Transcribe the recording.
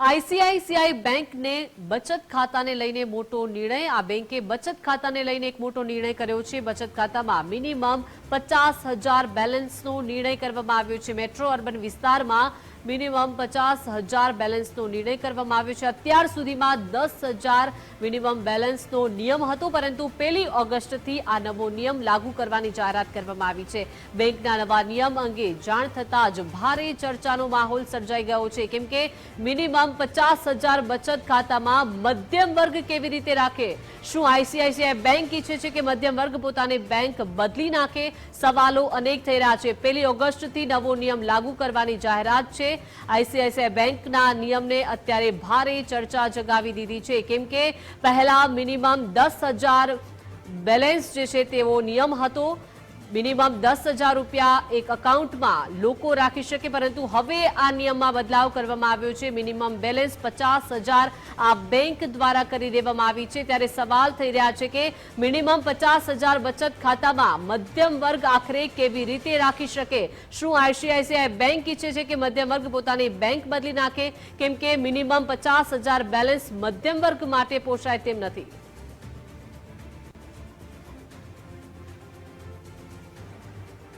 ICICI બેંકને બચત ખાતાને લઈને મોટો નિર્ણય. આ બેંકે બચત ખાતાને લઈને એક મોટો નિર્ણય કર્યો છે. બચત ખાતામાં મિનિમમ પચાસ હજાર બેલેન્સનો નિર્ણય કરવામાં આવ્યો છે. મેટ્રો અર્બન વિસ્તારમાં મિનિમમ પચાસ હજાર બેલેન્સનો નિર્ણય કરવામાં આવ્યો છે. અત્યાર સુધીમાં દસ હજાર મિનિમમ બેલેન્સનો નિયમ હતો, પરંતુ પહેલી ઓગસ્ટથી આ નવો નિયમ લાગુ કરવાની જાહેરાત કરવામાં આવી છે. બેંકના નવા નિયમ અંગે જાણ થતાં જ ભારે ચર્ચાનો માહોલ સર્જાઈ ગયો છે. કેમ કે મિનિમમ પચાસ હજાર બચત ખાતામાં મધ્યમ વર્ગ કેવી રીતે રાખે? શું આઈસીઆઈસીઆઈ બેંક ઈચ્છે છે કે મધ્યમ વર્ગ પોતાની બેંક બદલી નાખે? સવાલો અનેક થઈ રહ્યા છે. પહેલી ઓગસ્ટથી નવો નિયમ લાગુ કરવાની જાહેરાત છે. આઈસીઆઈસીઆઈ બેંકના નિયમને અત્યારે ભારે ચર્ચા જગાવી દીધી છે. કેમ કે પહેલા મિનિમમ દસ હજાર બેલેન્સ જે છે તેવો નિયમ હતો. મિનિમમ દસ હજાર રૂપિયા એક અકાઉન્ટમાં લોકો રાખી શકે, પરંતુ હવે આ નિયમમાં બદલાવ કરવામાં આવ્યો છે. મિનિમમ બેલેન્સ પચાસ હજાર આ બેંક દ્વારા કરી દેવામાં આવી છે. ત્યારે સવાલ થઈ રહ્યા છે કે મિનિમમ પચાસ હજાર બચત ખાતામાં મધ્યમ વર્ગ આખરે કેવી રીતે રાખી શકે? શું આઈસીઆઈસીઆઈ બેંક ઈચ્છે છે કે મધ્યમ વર્ગ પોતાની બેંક બદલી નાખે? કેમ કે મિનિમમ પચાસ હજાર બેલેન્સ મધ્યમ વર્ગ માટે પોષાય તેમ નથી.